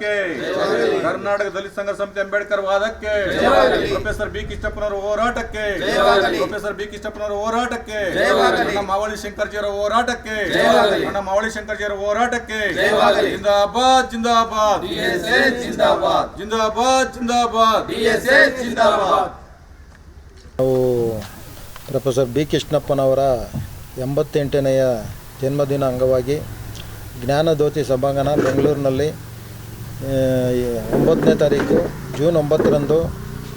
ಹೋರಾಟಕ್ಕೆ ಕರ್ನಾಟಕ ದಲಿತ ಸಂಘ ಸಮಿತಿ ಅಂಬೇಡ್ಕರ್ ವಾದಕ್ಕೆ ಪ್ರೊಫೆಸರ್ ಬಿ ಕೃಷ್ಣಪ್ಪನವರ ಹೋರಾಟಕ್ಕೆ ಪ್ರೊಫೆಸರ್ ಬಿ ಕೃಷ್ಣಪ್ಪನವರ ಹೋರಾಟಕ್ಕೆ ಅಣ್ಣ ಮಾವಳಿ ಶಂಕರ್ಜಿಯವರ ಹೋರಾಟಕ್ಕೆ ಅಣ್ಣ ಮಾವಳಿ ಶಂಕರ್ಜಿಯವರ ಹೋರಾಟಕ್ಕೆ ಜಿಂದಾಬಾದ್ ಜಿಂದಾಬಾದ್. ಜಿಂದಾಬಾದ್. ಜಿಂದಾಬಾದ್ ಜಿಂದಾಬಾದ್. ಜಿಂದಾಬಾದ್. ನಾವು ಪ್ರೊಫೆಸರ್ ಬಿ ಕೃಷ್ಣಪ್ಪನವರ ಎಂಬತ್ತೆಂಟನೆಯ ಜನ್ಮದಿನ ಅಂಗವಾಗಿ ಜ್ಞಾನದೋತಿ ಸಭಾಂಗಣ ಬೆಂಗಳೂರಿನಲ್ಲಿ ಒಂಬತ್ತನೇ ತಾರೀಕು ಜೂನ್ ಒಂಬತ್ತರಂದು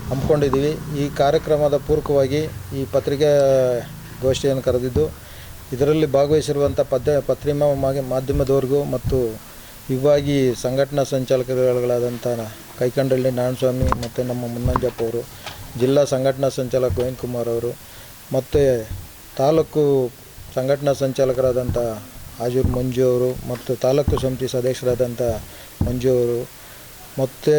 ಹಮ್ಮಿಕೊಂಡಿದ್ದೀವಿ. ಈ ಕಾರ್ಯಕ್ರಮದ ಪೂರಕವಾಗಿ ಈ ಪತ್ರಿಕೆ ಗೋಷ್ಠಿಯನ್ನು ಕರೆದಿದ್ದು, ಇದರಲ್ಲಿ ಭಾಗವಹಿಸಿರುವಂಥ ಪದ್ಯ, ಪತ್ರಿಮಾ ಮಾಧ್ಯಮದವರಿಗೂ ಮತ್ತು ವಿಭಾಗಿ ಸಂಘಟನಾ ಸಂಚಾಲಕರುಗಳಾದಂಥ ಕೈಕಂಡಳ್ಳಿ ನಾರಾಯಣಸ್ವಾಮಿ ಮತ್ತು ನಮ್ಮ ಮುನ್ನಂಜಪ್ಪ ಅವರು, ಜಿಲ್ಲಾ ಸಂಘಟನಾ ಸಂಚಾಲಕ ಗೋವಿಂದ್ ಕುಮಾರ್ ಅವರು, ಮತ್ತು ತಾಲೂಕು ಸಂಘಟನಾ ಸಂಚಾಲಕರಾದಂಥ ಆಜೂರ್ ಮಂಜು ಅವರು ಮತ್ತು ತಾಲೂಕು ಸಮಿತಿ ಸದಸ್ಯರಾದಂಥ ಮಂಜು ಅವರು ಮತ್ತು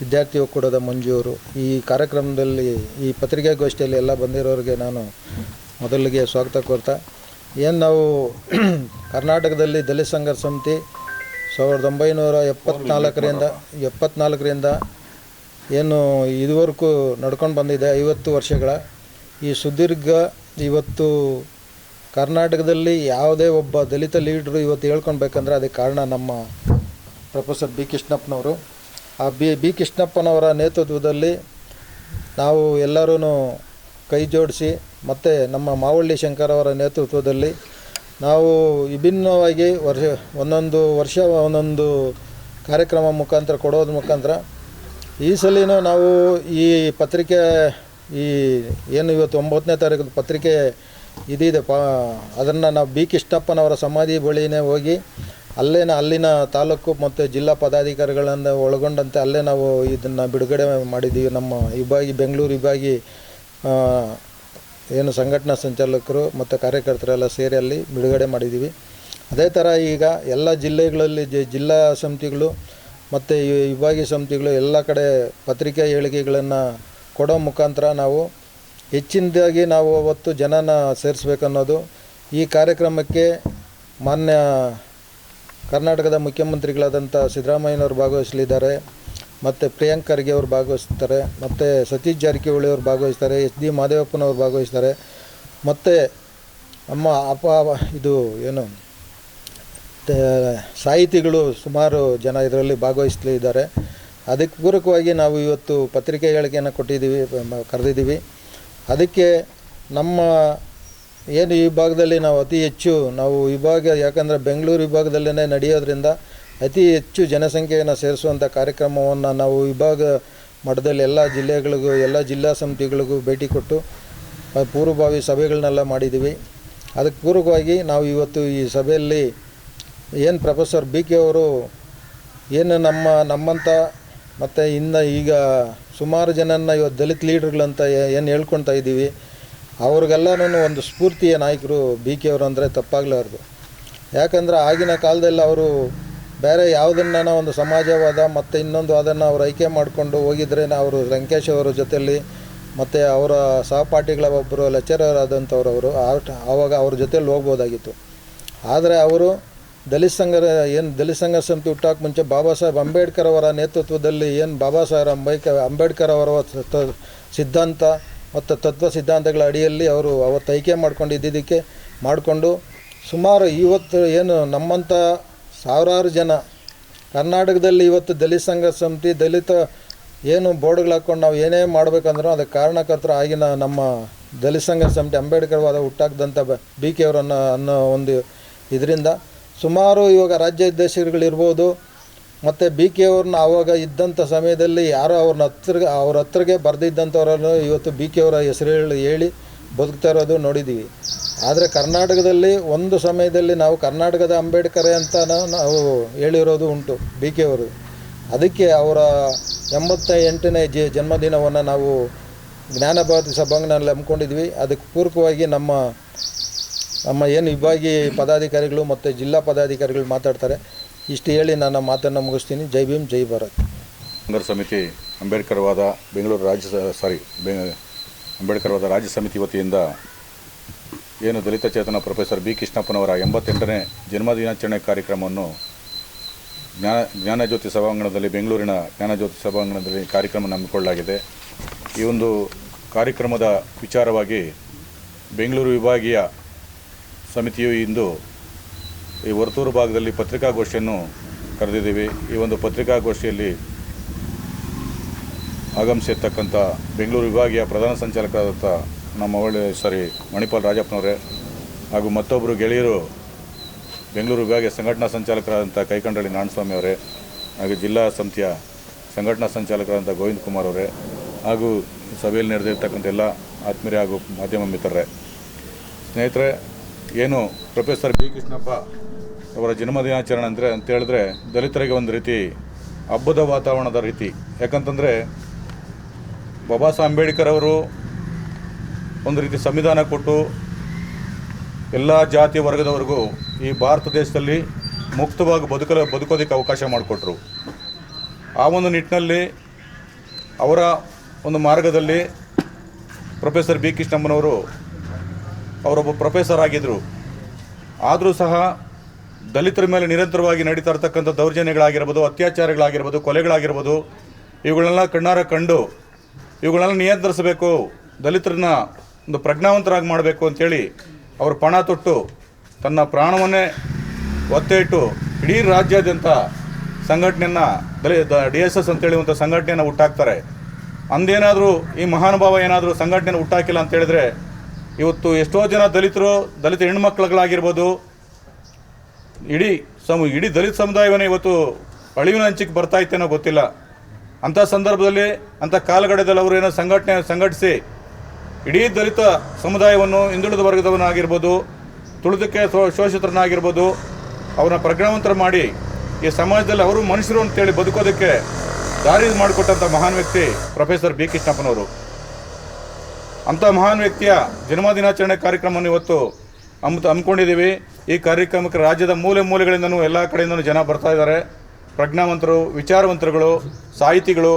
ವಿದ್ಯಾರ್ಥಿ ಒಕ್ಕೂಟದ ಮಂಜು ಅವರು ಈ ಕಾರ್ಯಕ್ರಮದಲ್ಲಿ, ಈ ಪತ್ರಿಕಾಗೋಷ್ಠಿಯಲ್ಲಿ ಎಲ್ಲ ಬಂದಿರೋರಿಗೆ ನಾನು ಮೊದಲಿಗೆ ಸ್ವಾಗತ ಕೋರ್ತಾ, ಏನು ನಾವು ಕರ್ನಾಟಕದಲ್ಲಿ ದಲಿತ ಸಂಘರ್ಷ ಸಮಿತಿ ಸಾವಿರದ ಒಂಬೈನೂರ ಎಪ್ಪತ್ನಾಲ್ಕರಿಂದ ಎಪ್ಪತ್ನಾಲ್ಕರಿಂದ ಏನು ಇದುವರೆಗೂ ನಡ್ಕೊಂಡು ಬಂದಿದೆ ಐವತ್ತು ವರ್ಷಗಳ. ಈ ಸುದೀರ್ಘ ಇವತ್ತು ಕರ್ನಾಟಕದಲ್ಲಿ ಯಾವುದೇ ಒಬ್ಬ ದಲಿತ ಲೀಡ್ರು ಇವತ್ತು ಹೇಳ್ಕೊಳ್ಬೇಕಂದ್ರೆ ಅದಕ್ಕೆ ಕಾರಣ ನಮ್ಮ ಪ್ರೊಫೆಸರ್ ಬಿ ಕೃಷ್ಣಪ್ಪನವರು. ಆ ಬಿ ಬಿ ಕೃಷ್ಣಪ್ಪನವರ ನೇತೃತ್ವದಲ್ಲಿ ನಾವು ಎಲ್ಲರೂ ಕೈ ಜೋಡಿಸಿ ಮತ್ತು ನಮ್ಮ ಮಾವಳ್ಳಿ ಶಂಕರ್ ಅವರ ನೇತೃತ್ವದಲ್ಲಿ ನಾವು ವಿಭಿನ್ನವಾಗಿ ವರ್ಷ, ಒಂದೊಂದು ವರ್ಷ, ಒಂದೊಂದು ಕಾರ್ಯಕ್ರಮ ಮುಖಾಂತರ ಕೊಡೋದ್ರ ಮುಖಾಂತರ ಈ ಸಲಿನೂ ನಾವು ಈ ಪತ್ರಿಕೆ, ಈ ಏನು ಇವತ್ತು ಒಂಬತ್ತನೇ ತಾರೀಕು ಪತ್ರಿಕೆ ಇದಿದೆ ಪ ಅದನ್ನು ನಾವು ಬಿ ಕೃಷ್ಣಪ್ಪನವರ ಸಮಾಧಿ ಬಳಿನೇ ಹೋಗಿ ಅಲ್ಲೇನ ಅಲ್ಲಿನ ತಾಲೂಕು ಮತ್ತು ಜಿಲ್ಲಾ ಪದಾಧಿಕಾರಿಗಳನ್ನು ಒಳಗೊಂಡಂತೆ ಅಲ್ಲೇ ನಾವು ಇದನ್ನು ಬಿಡುಗಡೆ ಮಾಡಿದ್ದೀವಿ. ನಮ್ಮ ವಿಭಾಗಿ ಬೆಂಗಳೂರು ವಿಭಾಗಿ ಏನು ಸಂಘಟನಾ ಸಂಚಾಲಕರು ಮತ್ತು ಕಾರ್ಯಕರ್ತರೆಲ್ಲ ಸೇರಿ ಅಲ್ಲಿ ಬಿಡುಗಡೆ ಮಾಡಿದ್ದೀವಿ. ಅದೇ ಥರ ಈಗ ಎಲ್ಲ ಜಿಲ್ಲೆಗಳಲ್ಲಿ ಜಿ- ಜಿಲ್ಲಾ ಸಮಿತಿಗಳು ಮತ್ತು ವಿಭಾಗೀಯ ಸಮಿತಿಗಳು ಎಲ್ಲ ಕಡೆ ಪತ್ರಿಕಾ ಹೇಳಿಕೆಗಳನ್ನು ಕೊಡೋ ಮುಖಾಂತರ ನಾವು ಹೆಚ್ಚಿನದಾಗಿ ನಾವು ಅವತ್ತು ಜನನ ಸೇರಿಸ್ಬೇಕನ್ನೋದು ಈ ಕಾರ್ಯಕ್ರಮಕ್ಕೆ ಮಾನ್ಯ ಕರ್ನಾಟಕದ ಮುಖ್ಯಮಂತ್ರಿಗಳಾದಂಥ ಸಿದ್ದರಾಮಯ್ಯನವರು ಭಾಗವಹಿಸಲಿದ್ದಾರೆ, ಮತ್ತು ಪ್ರಿಯಾಂಕ್ ಖರ್ಗೆ ಅವರು ಭಾಗವಹಿಸ್ತಾರೆ, ಮತ್ತು ಸತೀಶ್ ಜಾರಕಿಹೊಳಿ ಅವರು ಭಾಗವಹಿಸ್ತಾರೆ, ಎಚ್ ಡಿ ಮಾದೇವಪ್ಪನವರು ಭಾಗವಹಿಸ್ತಾರೆ, ಮತ್ತು ನಮ್ಮ ಅಪ ಇದು ಏನು ಸಾಹಿತಿಗಳು ಸುಮಾರು ಜನ ಇದರಲ್ಲಿ ಭಾಗವಹಿಸಲಿದ್ದಾರೆ. ಅದಕ್ಕೆ ಪೂರಕವಾಗಿ ನಾವು ಇವತ್ತು ಪತ್ರಿಕೆ ಹೇಳಿಕೆಯನ್ನು ಕೊಟ್ಟಿದ್ದೀವಿ ಕರೆದಿದ್ದೀವಿ. ಅದಕ್ಕೆ ನಮ್ಮ ಏನು ಈ ಭಾಗದಲ್ಲಿ ನಾವು ಅತಿ ಹೆಚ್ಚು ನಾವು ವಿಭಾಗ ಯಾಕಂದರೆ ಬೆಂಗಳೂರು ವಿಭಾಗದಲ್ಲೇ ನಡೆಯೋದ್ರಿಂದ ಅತಿ ಹೆಚ್ಚು ಜನಸಂಖ್ಯೆಯನ್ನು ಸೇರಿಸುವಂಥ ಕಾರ್ಯಕ್ರಮವನ್ನು ನಾವು ವಿಭಾಗ ಮಟ್ಟದಲ್ಲಿ ಎಲ್ಲ ಜಿಲ್ಲೆಗಳಿಗೂ ಎಲ್ಲ ಜಿಲ್ಲಾ ಸಮಿತಿಗಳಿಗೂ ಭೇಟಿ ಕೊಟ್ಟು ಪೂರ್ವಭಾವಿ ಸಭೆಗಳನ್ನೆಲ್ಲ ಮಾಡಿದ್ದೀವಿ. ಅದಕ್ಕೆ ಪೂರ್ವಕವಾಗಿ ನಾವು ಇವತ್ತು ಈ ಸಭೆಯಲ್ಲಿ ಏನು ಪ್ರೊಫೆಸರ್ ಬಿ ಕೆ ಅವರು ಏನು ನಮ್ಮ ನಮ್ಮಂಥ ಮತ್ತು ಇನ್ನು ಈಗ ಸುಮಾರು ಜನನ ಇವತ್ತು ದಲಿತ ಲೀಡರ್ಗಳಂತ ಏನು ಹೇಳ್ಕೊಳ್ತಾ ಇದ್ದೀವಿ ಅವ್ರಿಗೆಲ್ಲನೂ ಒಂದು ಸ್ಫೂರ್ತಿಯ ನಾಯಕರು ಬಿ ಕೆ ಅವರು ಅಂದರೆ ತಪ್ಪಾಗಲಾರ್ದು. ಯಾಕಂದರೆ ಆಗಿನ ಕಾಲದಲ್ಲಿ ಅವರು ಬೇರೆ ಯಾವುದನ್ನ ಒಂದು ಸಮಾಜವಾದ ಮತ್ತು ಇನ್ನೊಂದು ಅದನ್ನು ಅವರು ಆಯ್ಕೆ ಮಾಡಿಕೊಂಡು ಹೋಗಿದ್ರೆ ಅವರು ಲಂಕೇಶ್ ಅವರ ಜೊತೆಯಲ್ಲಿ ಮತ್ತು ಅವರ ಸಹಪಾಠಿಗಳ ಒಬ್ಬರು ಲೆಕ್ಚರರ್ ಆದಂಥವ್ರು ಅವರು. ಆವಾಗ ಅವ್ರ ಜೊತೆಯಲ್ಲಿ ಹೋಗ್ಬೋದಾಗಿತ್ತು. ಆದರೆ ಅವರು ದಲಿತ ಸಂಘರ ಏನು ದಲಿತ ಸಂಘ ಸಮಿತಿ ಹುಟ್ಟಾಕ ಮುಂಚೆ ಬಾಬಾ ಸಾಹೇಬ್ ಅಂಬೇಡ್ಕರ್ ಅವರ ನೇತೃತ್ವದಲ್ಲಿ ಏನು ಬಾಬಾ ಸಾಹೇಬ್ ಅಂಬೇಡ್ಕರ್ ಅಂಬೇಡ್ಕರ್ ಅವರ ಸಿದ್ಧಾಂತ ಮತ್ತು ತತ್ವ ಸಿದ್ಧಾಂತಗಳ ಅಡಿಯಲ್ಲಿ ಅವರು ಅವತ್ತು ಆಯ್ಕೆ ಇದ್ದಿದ್ದಕ್ಕೆ ಮಾಡಿಕೊಂಡು ಸುಮಾರು ಇವತ್ತು ಏನು ನಮ್ಮಂಥ ಸಾವಿರಾರು ಜನ ಕರ್ನಾಟಕದಲ್ಲಿ ಇವತ್ತು ದಲಿತ ಸಂಘ ಸಮಿತಿ ದಲಿತ ಏನು ಬೋರ್ಡ್ಗಳು ಹಾಕ್ಕೊಂಡು ನಾವು ಏನೇ ಮಾಡಬೇಕಂದ್ರೂ ಅದಕ್ಕೆ ಕಾರಣಕರ್ತರು ಆಗಿನ ನಮ್ಮ ದಲಿತ ಸಂಘ ಸಮಿತಿ ಅಂಬೇಡ್ಕರ್ ವಾದ ಹುಟ್ಟಾಕ್ದಂಥ ಬಿ ಕೆ ಅವರನ್ನು ಅನ್ನೋ ಒಂದು ಇದರಿಂದ ಸುಮಾರು ಇವಾಗ ರಾಜ್ಯಾಧ್ಯಕ್ಷರುಗಳಿರ್ಬೋದು ಮತ್ತು ಬಿ ಕೆ ಅವ್ರನ್ನ ಆವಾಗ ಇದ್ದಂಥ ಸಮಯದಲ್ಲಿ ಯಾರೋ ಅವ್ರನ್ನ ಹತ್ರ ಅವ್ರ ಹತ್ರಗೆ ಬರೆದಿದ್ದಂಥವ್ರನ್ನು ಇವತ್ತು ಬಿ ಕೆ ಅವರ ಹೆಸರು ಹೇಳಿ ಹೇಳಿ ಬದುಕ್ತಾ ಇರೋದು ನೋಡಿದ್ದೀವಿ ಆದರೆ ಕರ್ನಾಟಕದಲ್ಲಿ ಒಂದು ಸಮಯದಲ್ಲಿ ನಾವು ಕರ್ನಾಟಕದ ಅಂಬೇಡ್ಕರ್ ಅಂತ ನಾವು ಹೇಳಿರೋದು ಉಂಟು ಬಿ ಕೆ ಅವರು. ಅದಕ್ಕೆ ಅವರ ಎಂಬತ್ತ ಎಂಟನೇ ಜಿ, ಜನ್ಮದಿನವನ್ನು ನಾವು ಜ್ಞಾನಭಾರತಿ ಸಭಾಂಗಣದಲ್ಲಿ ಹಮ್ಮಿಕೊಂಡಿದ್ವಿ. ಅದಕ್ಕೆ ಪೂರಕವಾಗಿ ನಮ್ಮ ನಮ್ಮ ಏನು ವಿಭಾಗಿ ಪದಾಧಿಕಾರಿಗಳು ಮತ್ತು ಜಿಲ್ಲಾ ಪದಾಧಿಕಾರಿಗಳು ಮಾತಾಡ್ತಾರೆ, ಇಷ್ಟು ಹೇಳಿ ನನ್ನ ಮಾತನ್ನು ಮುಗಿಸ್ತೀನಿ. ಜೈ ಭೀಮ್, ಜೈ ಭಾರತ್. ಸಂಘರ್ಷ ಸಮಿತಿ ಅಂಬೇಡ್ಕರ್ ವಾದ ಬೆಂಗಳೂರು ರಾಜ್ಯ ಸಾರಿ ಬೆ ಅಂಬೇಡ್ಕರ್ ವಾದ ರಾಜ್ಯ ಸಮಿತಿ ವತಿಯಿಂದ ಏನು ದಲಿತ ಚೇತನ ಪ್ರೊಫೆಸರ್ ಬಿ ಕೃಷ್ಣಪ್ಪನವರ ಎಂಬತ್ತೆಂಟನೇ ಜನ್ಮದಿನಾಚರಣೆ ಕಾರ್ಯಕ್ರಮವನ್ನು ಜ್ಞಾನ, ಜ್ಞಾನಜ್ಯೋತಿ ಸಭಾಂಗಣದಲ್ಲಿ, ಬೆಂಗಳೂರಿನ ಜ್ಞಾನಜ್ಯೋತಿ ಸಭಾಂಗಣದಲ್ಲಿ ಕಾರ್ಯಕ್ರಮ ಹಮ್ಮಿಕೊಳ್ಳಲಾಗಿದೆ. ಈ ಒಂದು ಕಾರ್ಯಕ್ರಮದ ವಿಚಾರವಾಗಿ ಬೆಂಗಳೂರು ವಿಭಾಗೀಯ ಸಮಿತಿಯು ಇಂದು ಈ ವರ್ತೂರು ಭಾಗದಲ್ಲಿ ಪತ್ರಿಕಾಗೋಷ್ಠಿಯನ್ನು ಕರೆದಿದ್ದೀವಿ. ಈ ಒಂದು ಪತ್ರಿಕಾಗೋಷ್ಠಿಯಲ್ಲಿ ಆಗಮಿಸಿರ್ತಕ್ಕಂಥ ಬೆಂಗಳೂರು ವಿಭಾಗೀಯ ಪ್ರಧಾನ ಸಂಚಾಲಕರಾದಂಥ ನಮ್ಮ ಒಳ್ಳೆ ಸಾರಿ ಮಣಿಪಾಲ್ ರಾಜಪ್ಪನವರೇ ಹಾಗೂ ಮತ್ತೊಬ್ಬರು ಗೆಳೆಯರು ಬೆಂಗಳೂರು ವಿಭಾಗೀಯ ಸಂಘಟನಾ ಸಂಚಾಲಕರಾದಂಥ ಕೈಕಂಡಳ್ಳಿ ನಾಣಸ್ವಾಮಿ ಅವರೇ ಹಾಗೂ ಜಿಲ್ಲಾ ಸಮಿತಿಯ ಸಂಘಟನಾ ಸಂಚಾಲಕರಾದಂಥ ಗೋವಿಂದ್ ಕುಮಾರ್ ಅವರೇ ಹಾಗೂ ಸಭೆಯಲ್ಲಿ ನಡೆದಿರ್ತಕ್ಕಂಥ ಎಲ್ಲ ಆತ್ಮೀಯ ಹಾಗೂ ಮಾಧ್ಯಮ ಮಿತ್ರರೇ. ಸ್ನೇಹಿತರೆ ಏನು ಪ್ರೊಫೆಸರ್ ಬಿ. ಕೃಷ್ಣಪ್ಪ ಅವರ ಜನ್ಮದಿನಾಚರಣೆ ಅಂದರೆ ಅಂತ ಹೇಳಿದ್ರೆ ದಲಿತರಿಗೆ ಒಂದು ರೀತಿ ಹಬ್ಬದ ವಾತಾವರಣದ ರೀತಿ. ಯಾಕಂತಂದರೆ ಬಾಬಾ ಸಾಹೇಬ್ ಅಂಬೇಡ್ಕರ್ ಅವರು ಒಂದು ರೀತಿ ಸಂವಿಧಾನ ಕೊಟ್ಟು ಎಲ್ಲ ಜಾತಿ ವರ್ಗದವರೆಗೂ ಈ ಭಾರತ ದೇಶದಲ್ಲಿ ಮುಕ್ತವಾಗಿ ಬದುಕಲು ಬದುಕೋದಕ್ಕೆ ಅವಕಾಶ ಮಾಡಿಕೊಟ್ರು. ಆ ಒಂದು ನಿಟ್ಟಿನಲ್ಲಿ ಅವರ ಒಂದು ಮಾರ್ಗದಲ್ಲಿ ಪ್ರೊಫೆಸರ್ ಬಿ. ಕೃಷ್ಣಮ್ಮನವರು ಅವರೊಬ್ಬ ಪ್ರೊಫೆಸರ್ ಆಗಿದ್ದರು ಆದರೂ ಸಹ ದಲಿತರ ಮೇಲೆ ನಿರಂತರವಾಗಿ ನಡೀತಾ ಇರ್ತಕ್ಕಂಥ ದೌರ್ಜನ್ಯಗಳಾಗಿರ್ಬೋದು, ಅತ್ಯಾಚಾರಗಳಾಗಿರ್ಬೋದು, ಕೊಲೆಗಳಾಗಿರ್ಬೋದು ಇವುಗಳನ್ನೆಲ್ಲ ಕಣ್ಣಾರ ಕಂಡು ಇವುಗಳನ್ನೆಲ್ಲ ನಿಯಂತ್ರಿಸಬೇಕು, ದಲಿತರನ್ನ ಒಂದು ಪ್ರಜ್ಞಾವಂತರಾಗಿ ಮಾಡಬೇಕು ಅಂತೇಳಿ ಅವರು ಪಣ ತೊಟ್ಟು ತನ್ನ ಪ್ರಾಣವನ್ನೇ ಒತ್ತೆ ಇಟ್ಟು ಇಡೀ ರಾಜ್ಯಾದ್ಯಂತ ಸಂಘಟನೆಯನ್ನು, ದಲಿ ಡಿ ಎಸ್ ಎಸ್ ಒಂದು ಸಂಘಟನೆಯನ್ನು ಹುಟ್ಟಾಕ್ತಾರೆ. ಅಂದೇನಾದರೂ ಈ ಮಹಾನುಭಾವ ಏನಾದರೂ ಸಂಘಟನೆಯನ್ನು ಹುಟ್ಟಾಕಿಲ್ಲ ಅಂತ ಹೇಳಿದ್ರೆ ಇವತ್ತು ಎಷ್ಟೋ ಜನ ದಲಿತರು, ದಲಿತ ಹೆಣ್ಮಕ್ಳುಗಳಾಗಿರ್ಬೋದು, ಇಡೀ ಸಮ, ಇಡೀ ದಲಿತ ಸಮುದಾಯವನ್ನೇ ಇವತ್ತು ಅಳಿವಿನ ಹಂಚಿಕೆ ಬರ್ತಾ ಇತ್ತೇನೋ ಗೊತ್ತಿಲ್ಲ. ಅಂಥ ಸಂದರ್ಭದಲ್ಲಿ, ಅಂಥ ಕಾಲಗಡದಲ್ಲಿ ಅವರು ಏನೋ ಸಂಘಟನೆ, ಸಂಘಟಿಸಿ, ಇಡೀ ದಲಿತ ಸಮುದಾಯವನ್ನು ಹಿಂದುಳಿದ ವರ್ಗದವನಾಗಿರ್ಬೋದು, ತುಳಿದಕ್ಕೆ ಶೋಷಿತರನ್ನಾಗಿರ್ಬೋದು ಅವರನ್ನ ಪ್ರಜ್ಞಾವಂತರ ಮಾಡಿ ಈ ಸಮಾಜದಲ್ಲಿ ಅವರು ಮನುಷ್ಯರು ಅಂತೇಳಿ ಬದುಕೋದಕ್ಕೆ ದಾರಿ ಮಾಡಿಕೊಟ್ಟಂಥ ಮಹಾನ್ ವ್ಯಕ್ತಿ ಪ್ರೊಫೆಸರ್ ಬಿ. ಕೃಷ್ಣಪ್ಪನವರು. ಅಂಥ ಮಹಾನ್ ವ್ಯಕ್ತಿಯ ಜನ್ಮದಿನಾಚರಣೆ ಕಾರ್ಯಕ್ರಮವನ್ನು ಇವತ್ತು ಹಮ್ ಹಮ್ಮಿಕೊಂಡಿದ್ದೀವಿ. ಈ ಕಾರ್ಯಕ್ರಮಕ್ಕೆ ರಾಜ್ಯದ ಮೂಲೆ ಮೂಲೆಗಳಿಂದನೂ ಎಲ್ಲ ಕಡೆಯಿಂದನೂ ಜನ ಬರ್ತಾ ಇದ್ದಾರೆ. ಪ್ರಜ್ಞಾವಂತರು, ವಿಚಾರವಂತರುಗಳು, ಸಾಹಿತಿಗಳು,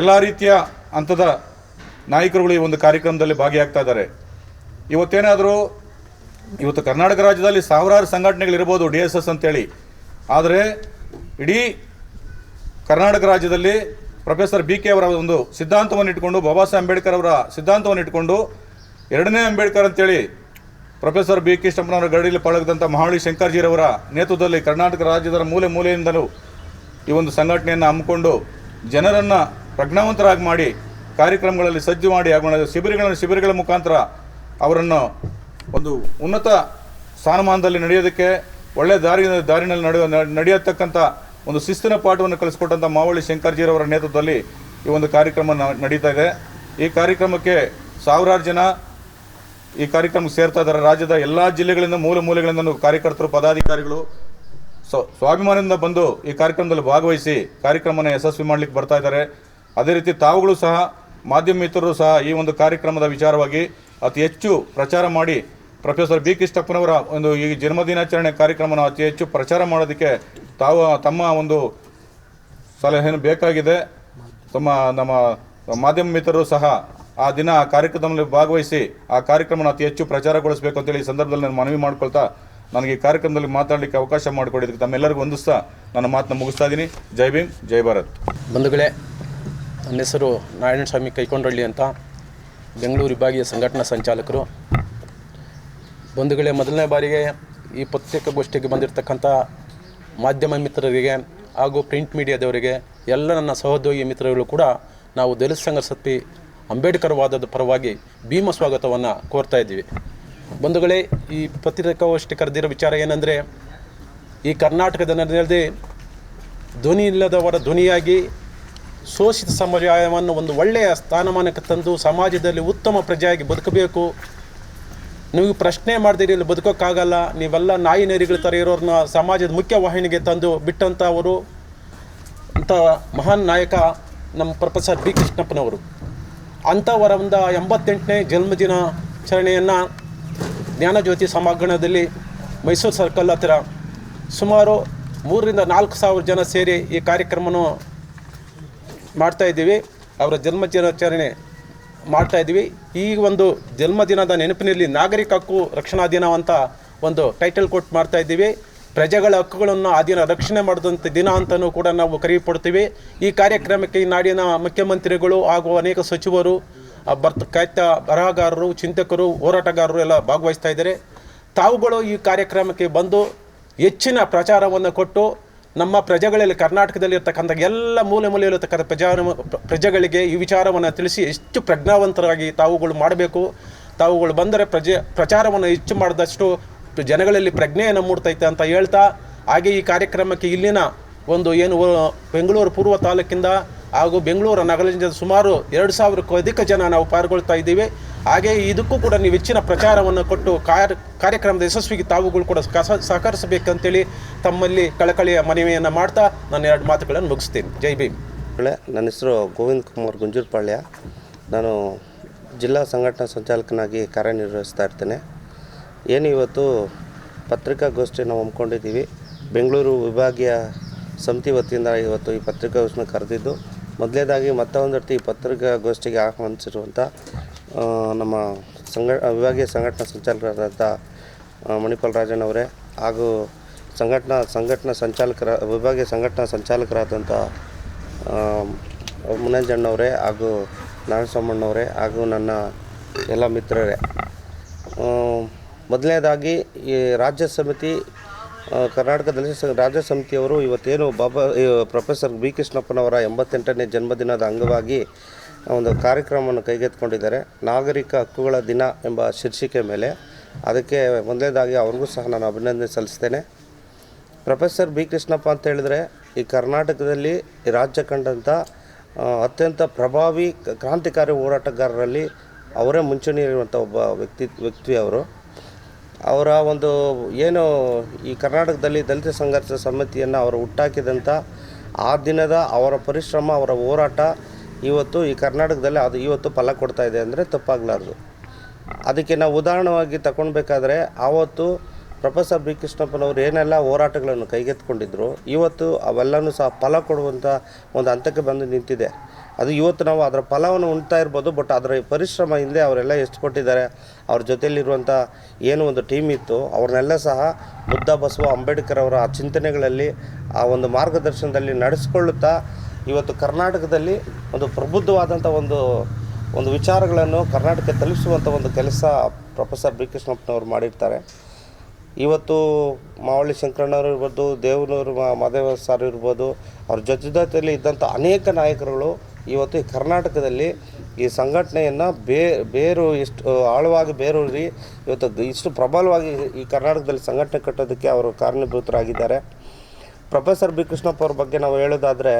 ಎಲ್ಲ ರೀತಿಯ ಹಂತದ ನಾಯಕರುಗಳು ಈ ಒಂದು ಕಾರ್ಯಕ್ರಮದಲ್ಲಿ ಭಾಗಿಯಾಗ್ತಾ ಇದ್ದಾರೆ. ಇವತ್ತೇನಾದರೂ ಇವತ್ತು ಕರ್ನಾಟಕ ರಾಜ್ಯದಲ್ಲಿ ಸಾವಿರಾರು ಸಂಘಟನೆಗಳಿರ್ಬೋದು ಡಿ ಎಸ್ ಎಸ್ ಅಂತೇಳಿ. ಆದರೆ ಇಡೀ ಕರ್ನಾಟಕ ರಾಜ್ಯದಲ್ಲಿ ಪ್ರೊಫೆಸರ್ ಬಿ ಕೆ ಅವರ ಒಂದು ಸಿದ್ಧಾಂತವನ್ನು ಇಟ್ಕೊಂಡು ಬಾಬಾ ಸಾಹೇಬ್ ಅಂಬೇಡ್ಕರ್ ಅವರ ಸಿದ್ಧಾಂತವನ್ನು ಇಟ್ಕೊಂಡು ಎರಡನೇ ಅಂಬೇಡ್ಕರ್ ಅಂತೇಳಿ ಪ್ರೊಫೆಸರ್ ಬಿ ಕೃಷ್ಣಪ್ಪನವರ ಗಡಿಯಲ್ಲಿ ಪಳಗದಂಥ ಮಹಾಳಿ ಶಂಕರ್ಜಿರವರ ನೇತೃತ್ವದಲ್ಲಿ ಕರ್ನಾಟಕ ರಾಜ್ಯದ ಮೂಲೆ ಮೂಲೆಯಿಂದಲೂ ಈ ಒಂದು ಸಂಘಟನೆಯನ್ನು ಹಮ್ಮಿಕೊಂಡು ಜನರನ್ನು ಪ್ರಜ್ಞಾವಂತರಾಗಿ ಮಾಡಿ, ಕಾರ್ಯಕ್ರಮಗಳಲ್ಲಿ ಸಜ್ಜು ಮಾಡಿ, ಹಾಗೂ ಶಿಬಿರಗಳನ್ನು ಶಿಬಿರಗಳ ಮುಖಾಂತರ ಅವರನ್ನು ಒಂದು ಉನ್ನತ ಸ್ಥಾನಮಾನದಲ್ಲಿ ನಡೆಯೋದಕ್ಕೆ ಒಳ್ಳೆಯ ದಾರಿ ದಾರಿನಲ್ಲಿ ನಡೆಯೋ ನಡೆಯತಕ್ಕಂಥ ಒಂದು ಶಿಸ್ತಿನ ಪಾಠವನ್ನು ಕಲಿಸ್ಕೊಟ್ಟಂಥ ಮಾವಳ್ಳಿ ಶಂಕರ್ಜಿರವರ ನೇತೃತ್ವದಲ್ಲಿ ಈ ಒಂದು ಕಾರ್ಯಕ್ರಮ ನಡೀತಾ ಇದೆ. ಈ ಕಾರ್ಯಕ್ರಮಕ್ಕೆ ಸಾವಿರಾರು ಜನ ಈ ಕಾರ್ಯಕ್ರಮಕ್ಕೆ ಸೇರ್ತಾ ಇದ್ದಾರೆ. ರಾಜ್ಯದ ಎಲ್ಲ ಜಿಲ್ಲೆಗಳಿಂದ ಮೂಲ ಮೂಲೆಗಳಿಂದ ಕಾರ್ಯಕರ್ತರು, ಪದಾಧಿಕಾರಿಗಳು ಸೊ ಸ್ವಾಭಿಮಾನದಿಂದ ಬಂದು ಈ ಕಾರ್ಯಕ್ರಮದಲ್ಲಿ ಭಾಗವಹಿಸಿ ಕಾರ್ಯಕ್ರಮನ ಯಶಸ್ವಿ ಮಾಡಲಿಕ್ಕೆ ಬರ್ತಾ ಇದ್ದಾರೆ. ಅದೇ ರೀತಿ ತಾವುಗಳು ಸಹ ಮಾಧ್ಯಮ ಮಿತ್ರರು ಸಹ ಈ ಒಂದು ಕಾರ್ಯಕ್ರಮದ ವಿಚಾರವಾಗಿ ಅತಿ ಹೆಚ್ಚು ಪ್ರಚಾರ ಮಾಡಿ ಪ್ರೊಫೆಸರ್ ಬಿ ಕೃಷ್ಣಪ್ಪನವರ ಒಂದು ಈ ಜನ್ಮದಿನಾಚರಣೆ ಕಾರ್ಯಕ್ರಮನ ಅತಿ ಹೆಚ್ಚು ಪ್ರಚಾರ ಮಾಡೋದಕ್ಕೆ ತಾವು ತಮ್ಮ ಒಂದು ಸಲಹೆಯನ್ನು ಬೇಕಾಗಿದೆ, ತಮ್ಮ ನಮ್ಮ ಮಾಧ್ಯಮ ಮಿತ್ರರು ಸಹ ಆ ದಿನ ಆ ಕಾರ್ಯಕ್ರಮದಲ್ಲಿ ಭಾಗವಹಿಸಿ ಆ ಕಾರ್ಯಕ್ರಮನ ಅತಿ ಹೆಚ್ಚು ಪ್ರಚಾರಗೊಳಿಸಬೇಕು ಅಂತೇಳಿ ಈ ಸಂದರ್ಭದಲ್ಲಿ ನಾನು ಮನವಿ ಮಾಡ್ಕೊಳ್ತಾ ನನಗೆ ಈ ಕಾರ್ಯಕ್ರಮದಲ್ಲಿ ಮಾತಾಡಲಿಕ್ಕೆ ಅವಕಾಶ ಮಾಡಿಕೊಡಿದ್ದಕ್ಕೆ ತಮ್ಮೆಲ್ಲರಿಗೂ ಹೊಂದಿಸ್ತಾ ನನ್ನ ಮಾತನ್ನ ಮುಗಿಸ್ತಾ ಇದ್ದೀನಿ. ಜೈ ಭೀಮ್, ಜೈ ಭಾರತ್. ಬಂಧುಗಳೇ, ನನ್ನ ಹೆಸರು ನಾರಾಯಣ ಸ್ವಾಮಿ ಕೈಕೊಂಡಳ್ಳಿ ಅಂತ ಬೆಂಗಳೂರು ವಿಭಾಗೀಯ ಸಂಘಟನಾ ಸಂಚಾಲಕರು. ಬಂಧುಗಳೇ, ಮೊದಲನೇ ಬಾರಿಗೆ ಈ ಪತ್ರಿಕಾಗೋಷ್ಠಿಗೆ ಬಂದಿರತಕ್ಕಂಥ ಮಾಧ್ಯಮ ಮಿತ್ರರಿಗೆ ಹಾಗೂ ಪ್ರಿಂಟ್ ಮೀಡಿಯಾದವರಿಗೆ ಎಲ್ಲ ನನ್ನ ಸಹೋದ್ಯೋಗಿ ಮಿತ್ರರು ಕೂಡ ನಾವು ದಲಿತ ಸಂಘ ಸತ್ತಿ ಅಂಬೇಡ್ಕರ್ ವಾದದ ಪರವಾಗಿ ಭೀಮ ಸ್ವಾಗತವನ್ನು ಕೋರ್ತಾ ಇದ್ದೀವಿ. ಬಂಧುಗಳೇ, ಈ ಪತ್ರಿಕಾಗೋಷ್ಠಿ ಕರೆದಿರೋ ವಿಚಾರ ಏನಂದರೆ, ಈ ಕರ್ನಾಟಕದ ನೆಲದಲ್ಲಿ ಧ್ವನಿ ಇಲ್ಲದವರ ಧ್ವನಿಯಾಗಿ ಶೋಷಿತ ಸಮುದಾಯವನ್ನು ಒಂದು ಒಳ್ಳೆಯ ಸ್ಥಾನಮಾನಕ್ಕೆ ತಂದು ಸಮಾಜದಲ್ಲಿ ಉತ್ತಮ ಪ್ರಜೆಯಾಗಿ ಬದುಕಬೇಕು. ನೀವು ಪ್ರಶ್ನೆ ಮಾಡ್ದಿರಿ ಇಲ್ಲಿ ಬದುಕೋಕ್ಕಾಗಲ್ಲ. ನೀವೆಲ್ಲ ನಾಯಿ ನರಿಗಳ ಥರ ಇರೋರನ್ನ ಸಮಾಜದ ಮುಖ್ಯ ವಾಹಿನಿಗೆ ತಂದು ಬಿಟ್ಟಂಥವರು ಅಂತ ಮಹಾನ್ ನಾಯಕ ನಮ್ಮ ಪ್ರೊಫೆಸರ್ ಬಿ ಕೃಷ್ಣಪ್ಪನವರು. ಅಂಥವರ ಒಂದು ಎಂಬತ್ತೆಂಟನೇ ಜನ್ಮದಿನಾಚರಣೆಯನ್ನು ಜ್ಞಾನಜ್ಯೋತಿ ಸಮಾಗಣದಲ್ಲಿ ಮೈಸೂರು ಸರ್ಕಲ್ ಹತ್ತಿರ ಸುಮಾರು ಮೂರರಿಂದ ನಾಲ್ಕು ಸಾವಿರ ಜನ ಸೇರಿ ಈ ಕಾರ್ಯಕ್ರಮವನ್ನು ಮಾಡ್ತಾ ಇದ್ದೀವಿ. ಅವರ ಜನ್ಮದಿನಾಚರಣೆ ಮಾಡ್ತಾ ಇದ್ದೀವಿ. ಈ ಒಂದು ಜನ್ಮದಿನದ ನೆನಪಿನಲ್ಲಿ ನಾಗರಿಕ ಹಕ್ಕು ರಕ್ಷಣಾ ದಿನ ಅಂತ ಒಂದು ಟೈಟಲ್ ಕೊಟ್ಟು ಮಾಡ್ತಾ ಇದ್ದೀವಿ. ಪ್ರಜೆಗಳ ಹಕ್ಕುಗಳನ್ನು ಆ ದಿನ ರಕ್ಷಣೆ ಮಾಡಿದಂಥ ದಿನ ಅಂತಲೂ ಕೂಡ ನಾವು ಕರೆಯಪಡ್ತೀವಿ ಈ ಕಾರ್ಯಕ್ರಮಕ್ಕೆ ಈ ನಾಡಿನ ಮುಖ್ಯಮಂತ್ರಿಗಳು ಹಾಗೂ ಅನೇಕ ಸಚಿವರು ಬರ್ತ ಕಾಯ್ತ ಬರಹಗಾರರು, ಚಿಂತಕರು, ಹೋರಾಟಗಾರರು ಎಲ್ಲ ಭಾಗವಹಿಸ್ತಾ ಇದ್ದಾರೆ. ತಾವುಗಳು ಈ ಕಾರ್ಯಕ್ರಮಕ್ಕೆ ಬಂದು ಹೆಚ್ಚಿನ ಪ್ರಚಾರವನ್ನು ಕೊಟ್ಟು ನಮ್ಮ ಪ್ರಜೆಗಳಲ್ಲಿ ಕರ್ನಾಟಕದಲ್ಲಿ ಇರ್ತಕ್ಕಂಥ ಎಲ್ಲ ಮೂಲೆ ಮೂಲೆಯಲ್ಲಿರ್ತಕ್ಕಂಥ ಪ್ರಜಾ ಪ್ರಜೆಗಳಿಗೆ ಈ ವಿಚಾರವನ್ನು ತಿಳಿಸಿ ಎಷ್ಟು ಪ್ರಜ್ಞಾವಂತರಾಗಿ ತಾವುಗಳು ಮಾಡಬೇಕು, ತಾವುಗಳು ಬಂದರೆ ಪ್ರಜೆ ಪ್ರಚಾರವನ್ನು ಹೆಚ್ಚು ಮಾಡಿದಷ್ಟು ಜನಗಳಲ್ಲಿ ಪ್ರಜ್ಞೆಯನ್ನು ಮೂಡ್ತೈತೆ ಅಂತ ಹೇಳ್ತಾ, ಹಾಗೆ ಈ ಕಾರ್ಯಕ್ರಮಕ್ಕೆ ಇಲ್ಲಿನ ಒಂದು ಏನು ಬೆಂಗಳೂರು ಪೂರ್ವ ತಾಲೂಕಿಂದ ಹಾಗೂ ಬೆಂಗಳೂರು ನಗರದಿಂದ ಸುಮಾರು ಎರಡು ಸಾವಿರಕ್ಕೂ ಅಧಿಕ ಜನ ನಾವು ಪಾಲ್ಗೊಳ್ತಾ ಇದ್ದೀವಿ. ಹಾಗೆ ಇದಕ್ಕೂ ಕೂಡ ನೀವು ಹೆಚ್ಚಿನ ಪ್ರಚಾರವನ್ನು ಕೊಟ್ಟು ಕಾರ್ಯ, ಕಾರ್ಯಕ್ರಮದ ಯಶಸ್ವಿಗೆ ತಾವುಗಳು ಕೂಡ ಸಹಕರಿಸಬೇಕಂತೇಳಿ ತಮ್ಮಲ್ಲಿ ಕಳಕಳಿಯ ಮನವಿಯನ್ನು ಮಾಡ್ತಾ ನಾನು ಎರಡು ಮಾತುಗಳನ್ನು ಮುಗಿಸ್ತೀನಿ. ಜೈ ಭೀಮ್. ನನ್ನ ಹೆಸರು ಗೋವಿಂದ್ ಕುಮಾರ್ ಗುಂಜೂರ್ಪಾಳ್ಯ ನಾನು ಜಿಲ್ಲಾ ಸಂಘಟನಾ ಸಂಚಾಲಕನಾಗಿ ಕಾರ್ಯನಿರ್ವಹಿಸ್ತಾ ಇರ್ತೇನೆ. ಏನು ಇವತ್ತು ಪತ್ರಿಕಾಗೋಷ್ಠಿ ನಾವು ಹಮ್ಮಿಕೊಂಡಿದ್ದೀವಿ. ಬೆಂಗಳೂರು ವಿಭಾಗೀಯ ಸಮಿತಿ ವತಿಯಿಂದ ಇವತ್ತು ಈ ಪತ್ರಿಕಾಗೋಷ್ಠಿನ ಕರೆದಿದ್ದು ಮೊದಲನೇದಾಗಿ ಮತ್ತೊಂದರ್ತಿ ಈ ಪತ್ರಿಕಾಗೋಷ್ಠಿಗೆ ಆಹ್ವಾನಿಸಿರುವಂಥ ನಮ್ಮ ಸಂಘ, ವಿಭಾಗೀಯ ಸಂಘಟನಾ ಸಂಚಾಲಕರಾದಂಥ ಮಣಿಪಾಲ್ ರಾಜನ್ ಅವರೇ ಹಾಗೂ ಸಂಘಟನಾ ಸಂಘಟನಾ ಸಂಚಾಲಕರ, ವಿಭಾಗೀಯ ಸಂಘಟನಾ ಸಂಚಾಲಕರಾದಂಥ ಮುನಂಜಣ್ಣವರೇ ಹಾಗೂ ನಾರಾಯಣಸ್ವಾಮಣ್ಣವರೇ ಹಾಗೂ ನನ್ನ ಎಲ್ಲ ಮಿತ್ರರೇ. ಮೊದಲನೇದಾಗಿ ಈ ರಾಜ್ಯ ಸಮಿತಿ ಕರ್ನಾಟಕ ದಲಿತ ರಾಜ್ಯ ಸಮಿತಿಯವರು ಇವತ್ತೇನು ಬಾಬಾ ಪ್ರೊಫೆಸರ್ ಬಿ ಕೃಷ್ಣಪ್ಪನವರ ಎಂಬತ್ತೆಂಟನೇ ಜನ್ಮದಿನದ ಅಂಗವಾಗಿ ಒಂದು ಕಾರ್ಯಕ್ರಮವನ್ನು ಕೈಗೆತ್ತಿಕೊಂಡಿದ್ದಾರೆ. ನಾಗರಿಕ ಹಕ್ಕುಗಳ ದಿನ ಎಂಬ ಶೀರ್ಷಿಕೆ ಮೇಲೆ ಅದಕ್ಕೆ ಮೊದಲನೇದಾಗಿ ಅವ್ರಿಗೂ ಸಹ ನಾನು ಅಭಿನಂದನೆ ಸಲ್ಲಿಸ್ತೇನೆ. ಪ್ರೊಫೆಸರ್ ಬಿ ಕೃಷ್ಣಪ್ಪ ಅಂತ ಹೇಳಿದ್ರೆ ಈ ಕರ್ನಾಟಕದಲ್ಲಿ ರಾಜ್ಯ ಕಂಡಂಥ ಅತ್ಯಂತ ಪ್ರಭಾವಿ ಕ್ರಾಂತಿಕಾರಿ ಹೋರಾಟಗಾರರಲ್ಲಿ ಅವರೇ ಮುಂಚೂಣಿಯಲ್ಲಿರುವಂಥ ಒಬ್ಬ ವ್ಯಕ್ತಿ ವ್ಯಕ್ತಿ ಅವರು. ಅವರ ಒಂದು ಏನು ಈ ಕರ್ನಾಟಕದಲ್ಲಿ ದಲಿತ ಸಂಘರ್ಷ ಸಮಿತಿಯನ್ನು ಅವರು ಹುಟ್ಟಾಕಿದಂಥ ಆ ದಿನದ ಅವರ ಪರಿಶ್ರಮ, ಅವರ ಹೋರಾಟ ಇವತ್ತು ಈ ಕರ್ನಾಟಕದಲ್ಲಿ ಅದು ಇವತ್ತು ಫಲ ಕೊಡ್ತಾ ಇದೆ ಅಂದರೆ ತಪ್ಪಾಗಲಾರ್ದು. ಅದಕ್ಕೆ ನಾವು ಉದಾಹರಣವಾಗಿ ತಗೊಳ್ಬೇಕಾದ್ರೆ ಆವತ್ತು ಪ್ರೊಫೆಸರ್ ಬಿ ಕೃಷ್ಣಪ್ಪನವರು ಏನೆಲ್ಲ ಹೋರಾಟಗಳನ್ನು ಕೈಗೆತ್ತಿಕೊಂಡಿದ್ರು, ಇವತ್ತು ಅವೆಲ್ಲನೂ ಸಹ ಫಲ ಕೊಡುವಂಥ ಒಂದು ಹಂತಕ್ಕೆ ಬಂದು ನಿಂತಿದೆ. ಅದು ಇವತ್ತು ನಾವು ಅದರ ಫಲವನ್ನು ಉಣ್ತಾ ಇರ್ಬೋದು, ಬಟ್ ಅದರ ಪರಿಶ್ರಮ ಹಿಂದೆ ಅವರೆಲ್ಲ ಎಷ್ಟು ಕೊಟ್ಟಿದ್ದಾರೆ, ಅವ್ರ ಜೊತೆಯಲ್ಲಿರುವಂಥ ಏನು ಒಂದು ಟೀಮ್ ಇತ್ತು, ಅವ್ರನ್ನೆಲ್ಲ ಸಹ ಬುದ್ಧ ಬಸವ ಅಂಬೇಡ್ಕರ್ ಅವರ ಆ ಚಿಂತನೆಗಳಲ್ಲಿ ಆ ಒಂದು ಮಾರ್ಗದರ್ಶನದಲ್ಲಿ ನಡೆಸ್ಕೊಳ್ಳುತ್ತಾ ಇವತ್ತು ಕರ್ನಾಟಕದಲ್ಲಿ ಒಂದು ಪ್ರಬುದ್ಧವಾದಂಥ ಒಂದು ಒಂದು ವಿಚಾರಗಳನ್ನು ಕರ್ನಾಟಕಕ್ಕೆ ತಲುಪಿಸುವಂಥ ಒಂದು ಕೆಲಸ ಪ್ರೊಫೆಸರ್ ಬಿ ಕೃಷ್ಣಪ್ಪನವರು ಮಾಡಿರ್ತಾರೆ. ಇವತ್ತು ಮಾವಳ್ಳಿ ಶಂಕರಣ್ಣವರು ಇರ್ಬೋದು, ದೇವನೂರು ಮಾದೇವ ಸರ್ ಇರ್ಬೋದು, ಅವ್ರ ಜೊತೆ ಜೊತೆಯಲ್ಲಿ ಇದ್ದಂಥ ಅನೇಕ ನಾಯಕರುಗಳು ಇವತ್ತು ಈ ಕರ್ನಾಟಕದಲ್ಲಿ ಈ ಸಂಘಟನೆಯನ್ನು ಬೇ, ಬೇರು ಎಷ್ಟು ಆಳವಾಗಿ ಬೇರೂರಿ ಇವತ್ತು ಇಷ್ಟು ಪ್ರಬಲವಾಗಿ ಈ ಕರ್ನಾಟಕದಲ್ಲಿ ಸಂಘಟನೆ ಕಟ್ಟೋದಕ್ಕೆ ಅವರು ಕಾರಣೀಭೂತರಾಗಿದ್ದಾರೆ. ಪ್ರೊಫೆಸರ್ ಬಿ ಕೃಷ್ಣಪ್ಪ ಅವ್ರ ಬಗ್ಗೆ ನಾವು ಹೇಳೋದಾದರೆ